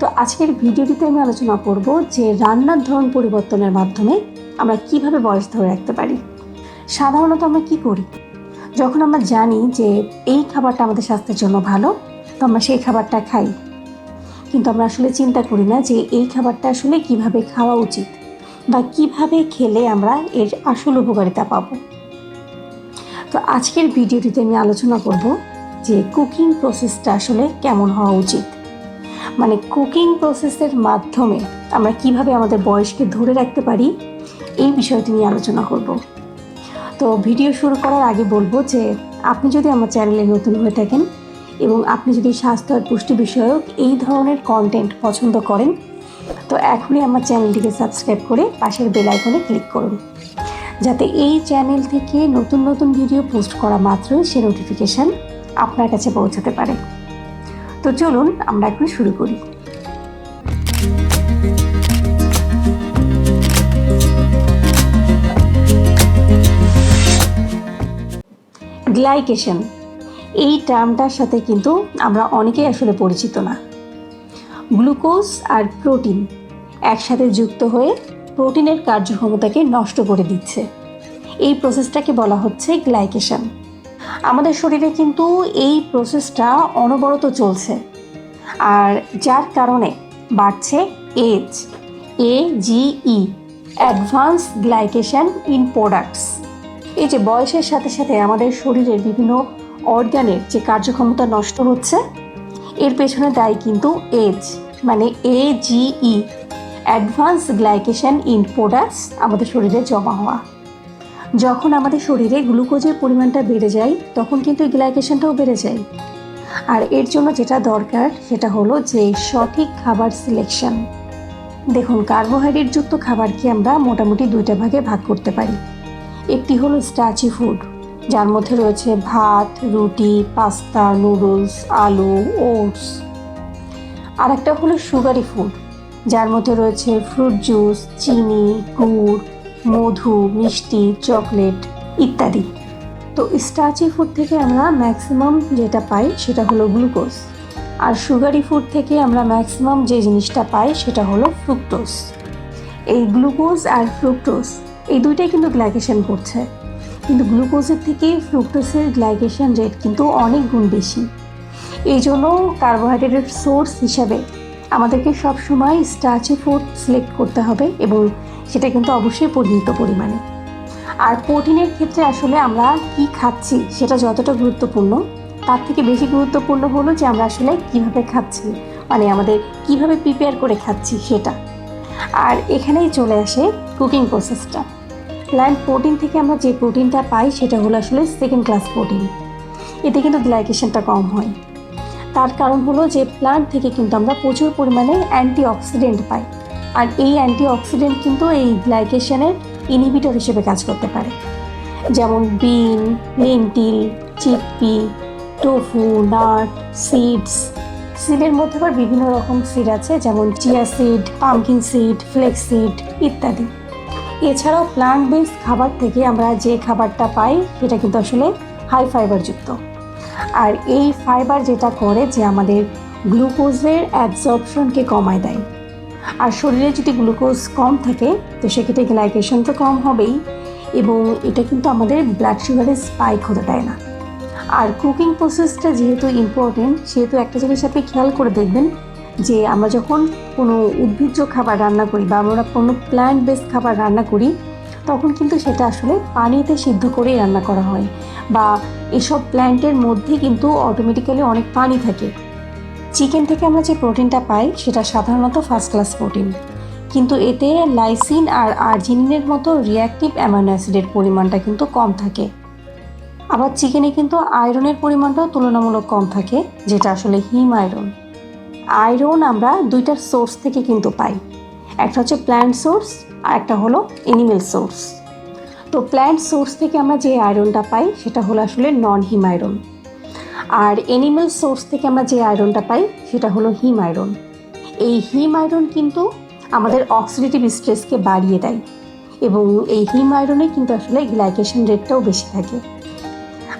তো আজকের ভিডিওটিতে আমি আলোচনা করব যে রান্নার ধরন পরিবর্তনের মাধ্যমে আমরা কীভাবে বয়স ধরে রাখতে পারি। সাধারণত আমরা কি করি? যখন আমরা জানি যে এই খাবারটা আমাদের স্বাস্থ্যের জন্য ভালো, তো আমরা সেই খাবারটা খাই। কিন্তু আমরা আসলে চিন্তা করি না যে এই খাবারটা আসলে কীভাবে খাওয়া উচিত বা কীভাবে খেলে আমরা এর আসল উপকারিতা পাবো। তো আজকের ভিডিওটিতে আমি আলোচনা করব যে কুকিং প্রসেসটা আসলে কেমন হওয়া উচিত। মানে কুকিং প্রসেসের মাধ্যমে আমরা কীভাবে আমাদের বয়সকে ধরে রাখতে পারি, এই বিষয়টি নিয়ে আলোচনা করব। তো ভিডিও শুরু করার আগে বলব যে, আপনি যদি আমার চ্যানেলে নতুন হয়ে থাকেন এবং আপনি যদি স্বাস্থ্য আর পুষ্টি বিষয়ক এই ধরনের কন্টেন্ট পছন্দ করেন, তো এখনই আমার চ্যানেলটিকে সাবস্ক্রাইব করে পাশের বেল আইকনে ক্লিক করুন। যাতে এই চ্যানেল থেকে নতুন নতুন ভিডিও পোস্ট করা মাত্রই সে নোটিফিকেশান আপনার কাছে পৌঁছাতে পারে। তো চলুন, আমরা এখন শুরু করি। গ্লাইকেশন এই টার্মটার সাথে কিন্তু আমরা অনেকেই আসলে পরিচিত না। গ্লুকোজ আর প্রোটিন একসাথে যুক্ত হয়ে প্রোটিনের কার্যক্ষমতাকে নষ্ট করে দিচ্ছে। এই প্রসেসটাকে বলা হচ্ছে গ্লাইকেশন আমাদের শরীরে কিন্তু এই প্রসেসটা অনবরত চলছে। আর যার কারণে বাড়ছে AGE A G E advance glycation end products এই যে বয়সের সাথে সাথে আমাদের শরীরের বিভিন্ন অর্গানের যে কার্যক্ষমতা নষ্ট হচ্ছে, এর পেছনে দায়ী কিন্তু এজ মানে A G E advance glycation end products আমাদের শরীরে জমা হওয়া। যখন আমাদের শরীরে গ্লুকোজের পরিমাণটা বেড়ে যায়, তখন কিন্তু গ্লাইকেশনটাও বেড়ে যায়। আর এর জন্য যেটা দরকার, সেটা হলো যে সঠিক খাবার সিলেকশন দেখুন কার্বোহাইড্রেটযুক্ত খাবারকে আমরা মোটামুটি দুইটা ভাগে ভাগ করতে পারি। একটি হলো স্টাচি ফুড যার মধ্যে রয়েছে ভাত, রুটি, পাস্তা নুডলস আলু ওটস আর একটা হলো সুগারি ফুড যার মধ্যে রয়েছে ফ্রুট জুস চিনি, গুড়। মধু, মিষ্টি, চকলেট ইত্যাদি। তো স্টার্চি ফুড থেকে আমরা ম্যাক্সিমাম যেটা পাই সেটা হলো গ্লুকোজ আর সুগারি ফুড থেকে আমরা ম্যাক্সিমাম যে জিনিসটা পাই সেটা হলো ফ্রুক্টোজ এই গ্লুকোজ আর ফ্রুক্টোজ এই দুইটাই কিন্তু গ্লাইকেশন করছে। কিন্তু গ্লুকোজের থেকে ফ্রুক্টোজের গ্লাইকেশন রেট কিন্তু অনেক গুণ বেশি। এই জন্য কার্বোহাইড্রেটের সোর্স হিসাবে আমাদেরকে সবসময় স্টার্চি ফুড সিলেক্ট করতে হবে এবং সেটা কিন্তু অবশ্যই পরিমিত পরিমাণে। আর প্রোটিনের ক্ষেত্রে আসলে আমরা কি খাচ্ছি সেটা যতটা গুরুত্বপূর্ণ, তার থেকে বেশি গুরুত্বপূর্ণ হলো যে আমরা আসলে কীভাবে খাচ্ছি মানে আমাদের কীভাবে প্রিপেয়ার করে খাচ্ছি সেটা। আর এখানেই চলে আসে কুকিং প্রসেসটা প্ল্যান্ট প্রোটিন থেকে আমরা যে প্রোটিনটা পাই সেটা হলো আসলে সেকেন্ড ক্লাস প্রোটিন এতে কিন্তু গ্লাইকেশনটা কম হয়। তার কারণ হলো যে প্লান্ট থেকে কিন্তু আমরা প্রচুর পরিমাণে অ্যান্টি অক্সিডেন্ট পাই। আর এই অ্যান্টি অক্সিডেন্ট কিন্তু এই গ্লাইকেশনের ইনহিবিটর হিসেবে কাজ করতে পারে। যেমন bean, lentil chickpea tofu, nut, seeds. সিডের মধ্যে আবার বিভিন্ন রকম সিড আছে, যেমন chia seed, pumpkin seed, flax seed ইত্যাদি। এছাড়াও প্লান্ট বেস খাবার থেকে আমরা যে খাবারটা পাই সেটা কিন্তু আসলে হাই ফাইবারযুক্ত আর এই ফাইবার যেটা করে যে আমাদের গ্লুকোজের অ্যাবজর্পশনকে কমায় দেয়। আর শরীরে যদি গ্লুকোজ কম থাকে, তো সেক্ষেত্রে গ্লাইকেশন তো কম হবেই এবং এটা কিন্তু আমাদের ব্লাড সুগারের স্পাইক হতে দেয় না। আর কুকিং প্রসেসটা যেহেতু ইম্পর্টেন্ট সেহেতু একটা জিনিস আপনি খেয়াল করে দেখবেন যে আমরা যখন কোনো উদ্ভিজ্জ খাবার রান্না করি বা আমরা কোনো প্ল্যান্ট বেসড খাবার রান্না করি, তখন কিন্তু সেটা আসলে পানিতে সিদ্ধ করেই রান্না করা হয় বা এসব প্ল্যান্টের মধ্যে কিন্তু অটোমেটিক্যালি অনেক পানি থাকে। চিকেন থেকে আমরা যে প্রোটিনটা পাই, সেটা সাধারণত ফার্স্ট ক্লাস প্রোটিন কিন্তু এতে লাইসিন আর আর্জিনিনের মতো রিয়াক্টিভ অ্যামাইনো অ্যাসিডের পরিমাণটা কিন্তু কম থাকে। আবার চিকেনে কিন্তু আয়রনের পরিমাণটাও তুলনামূলক কম থাকে, যেটা আসলে হিম আয়রন আয়রন আমরা দুইটার সোর্স থেকে কিন্তু পাই। একটা হচ্ছে প্ল্যান্ট সোর্স আর একটা হলো এনিমেল সোর্স তো প্ল্যান্ট সোর্স থেকে আমরা যে আয়রনটা পাই, সেটা হলো আসলে নন হিম আয়রন আর এনিম্যাল সোর্স থেকে আমরা যে আয়রনটা পাই, সেটা হলো হিম আয়রন এই হিম আয়রন কিন্তু আমাদের অক্সিডেটিভ স্ট্রেসকে বাড়িয়ে দেয় এবং এই হিম আয়রনে কিন্তু আসলে গ্লাইকেশন রেটটাও বেশি থাকে।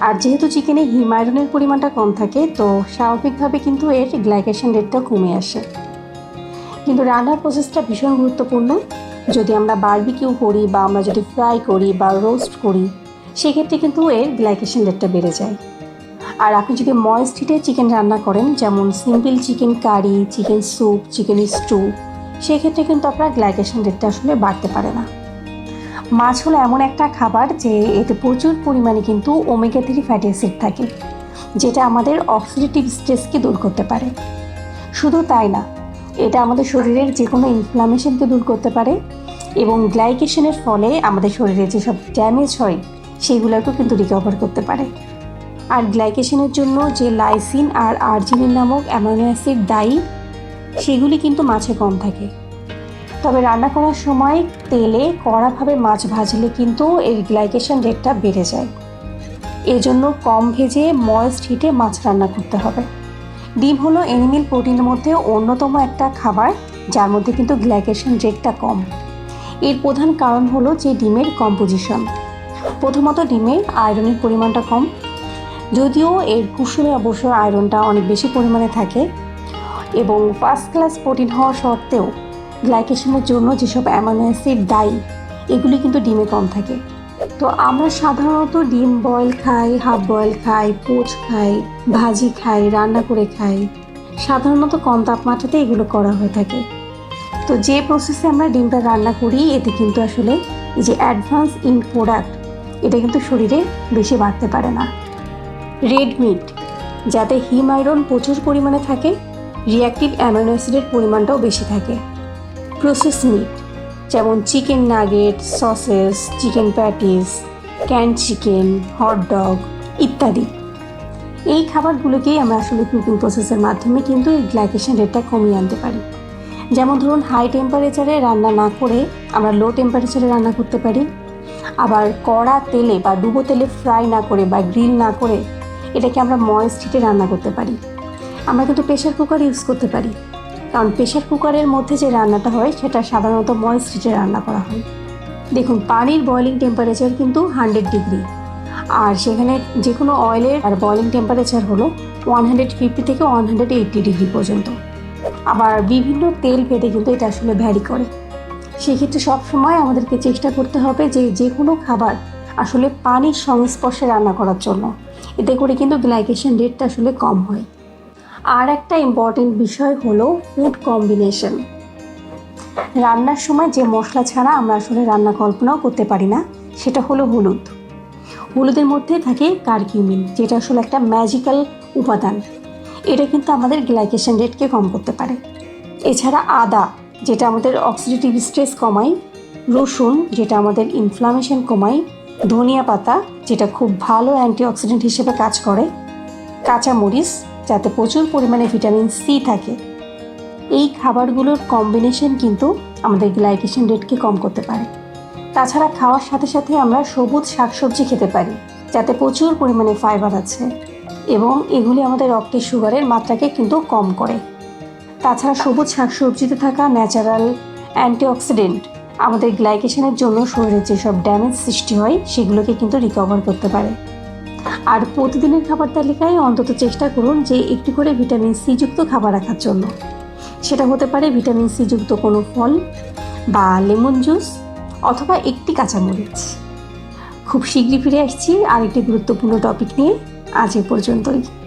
আর যেহেতু চিকেনে হিম আয়রনের পরিমাণটা কম থাকে, তো স্বাভাবিকভাবে কিন্তু এর গ্লাইকেশন রেটটা কমে আসে। কিন্তু রান্নার প্রসেসটা ভীষণ গুরুত্বপূর্ণ। যদি আমরা বারবিকিউ করি বা আমরা যদি ফ্রাই করি বা রোস্ট করি, সেক্ষেত্রে কিন্তু এর গ্লাইকেশন রেটটা বেড়ে যায়। আর আপনি যদি ময়েস্ট হিটে চিকেন রান্না করেন, যেমন simple chicken curry chicken soup chicken stew সেক্ষেত্রে কিন্তু আপনার গ্লাইকেশন রেটটা আসলে বাড়তে পারে না। মাছ হলো এমন একটা খাবার যে এতে প্রচুর পরিমাণে কিন্তু ওমেগা থ্রি ফ্যাটি অ্যাসিড থাকে, যেটা আমাদের অক্সিডেটিভ স্ট্রেসকে দূর করতে পারে। শুধু তাই না, এটা আমাদের শরীরের যে কোনো ইনফ্লামেশনকে দূর করতে পারে এবং গ্লাইকেশনের ফলে আমাদের শরীরে যেসব ড্যামেজ হয়, সেগুলোকেও কিন্তু রিকভার করতে পারে। আর গ্লাইকেশনের জন্য যে লাইসিন আর আর্জিনিন নামক অ্যামাইনো অ্যাসিড দায়ী, সেগুলি কিন্তু মাছে কম থাকে। তবে রান্না করার সময় তেলে কড়াভাবে মাছ ভাজলে কিন্তু এর গ্লাইকেশন রেটটা বেড়ে যায়। এজন্য কম ভেজে ময়েস্ট হিটে মাছ রান্না করতে হবে। ডিম হলো এনিমেল প্রোটিনের মধ্যে অন্যতম একটা খাবার, যার মধ্যে কিন্তু গ্লাইকেশন রেটটা কম। এর প্রধান কারণ হলো যে ডিমের কম্পোজিশন। প্রথমত ডিমের আয়রনের পরিমাণটা কম যদিও এর কুসুমে অবশ্য আয়রনটা অনেক বেশি পরিমাণে থাকে এবং ফার্স্ট ক্লাস প্রোটিন হওয়া সত্ত্বেও গ্লাইকেশনের জন্য যেসব অ্যামাইনো অ্যাসিড দায়ী, এগুলি কিন্তু ডিমে কম থাকে। তো আমরা সাধারণত ডিম বয়েল খাই হাফ বয়েল খাই পোচ খাই, ভাজি খাই, রান্না করে খাই। সাধারণত কম তাপমাত্রাতে এগুলো করা হয়ে থাকে। তো যে প্রসেসে আমরা ডিমটা রান্না করি, এতে কিন্তু আসলে যে অ্যাডভান্স ইন প্রোডাক্ট এটা কিন্তু শরীরে বেশি বাড়তে পারে না। রেড মিট, যাতে হিম আয়রন প্রচুর পরিমাণে থাকে রিয়াক্টিভ অ্যামাইনো অ্যাসিডের পরিমাণটাও বেশি থাকে। প্রসেস মিট, যেমন chicken nugget, sausage, chicken patties, can chicken, hot dog ইত্যাদি। এই খাবারগুলোকেই আমরা আসলে কুকিং প্রসেসের মাধ্যমে কিন্তু এই গ্লাইকেশন রেটটা কমিয়ে আনতে পারি। যেমন ধরুন, হাই টেম্পারেচারে রান্না না করে আমরা লো টেম্পারেচারে রান্না করতে পারি। আবার কড়া তেলে বা ডুবো তেলে ফ্রাই না করে বা গ্রিল না করে এটাকে আমরা ময়েস্ট হিটে রান্না করতে পারি। আমরা কিন্তু প্রেশার কুকার ইউজ করতে পারি। কারণ প্রেশার কুকারের মধ্যে যে রান্নাটা হয়, সেটা সাধারণত ময়েস্ট হিটে রান্না করা হয়। দেখুন, পানির বয়লিং টেম্পারেচার কিন্তু হান্ড্রেড ডিগ্রি আর সেখানে যে কোনো অয়েলের আর বয়লিং টেম্পারেচার হলো ওয়ান হান্ড্রেড ফিফটি থেকে ওয়ান হান্ড্রেড এইট্টি ডিগ্রি পর্যন্ত। আবার বিভিন্ন তেল ভেদে কিন্তু এটা আসলে ভ্যারি করে। সেক্ষেত্রে সবসময় আমাদেরকে চেষ্টা করতে হবে যে যে কোনো খাবার আসলে পানির সংস্পর্শে রান্না করার জন্য। এতে করে কিন্তু গ্লাইকেশন রেটটা আসলে কম হয়। আর একটা ইম্পর্টেন্ট বিষয় হলো ফুড কম্বিনেশন রান্নার সময় যে মশলা ছাড়া আমরা আসলে রান্না কল্পনাও করতে পারি না, সেটা হলো হলুদ। হলুদের মধ্যে থাকে কার্কিউমিন যেটা আসলে একটা ম্যাজিক্যাল উপাদান। এটা কিন্তু আমাদের গ্লাইকেশন রেটকে কম করতে পারে। এছাড়া আদা, যেটা আমাদের অক্সিডেটিভ স্ট্রেস কমায়। রসুন, যেটা আমাদের ইনফ্লামেশন কমায়। ধনিয়া পাতা, যেটা খুব ভালো অ্যান্টিঅক্সিডেন্ট হিসেবে কাজ করে, কাঁচামরিচ, যাতে প্রচুর পরিমাণে ভিটামিন সি থাকে। এই খাবারগুলোর কম্বিনেশন কিন্তু আমাদের গ্লাইকেশন রেটকে কম করতে পারে। তাছাড়া খাওয়ার সাথে সাথে আমরা সবুজ শাকসবজি খেতে পারি, যাতে প্রচুর পরিমাণে ফাইবার আছে এবং এগুলি আমাদের রক্তের সুগারের মাত্রাকে কিন্তু কম করে। তাছাড়া সবুজ শাকসবজিতে থাকা ন্যাচারাল অ্যান্টিঅক্সিডেন্ট আমাদের গ্লাইকেশনের জন্য শরীরে যেসব ড্যামেজ সৃষ্টি হয়, সেগুলোকে কিন্তু রিকভার করতে পারে। আর প্রতিদিনের খাবার তালিকায় অন্তত চেষ্টা করুন যে একটু করে ভিটামিন সি যুক্ত খাবার রাখার জন্য। সেটা হতে পারে ভিটামিন সি যুক্ত কোনো ফল বা লেমন জুস অথবা একটি কাঁচামরিচ। খুব শীঘ্রই ফিরে আসছি আরেকটি গুরুত্বপূর্ণ টপিক নিয়ে। আজ এ পর্যন্তই।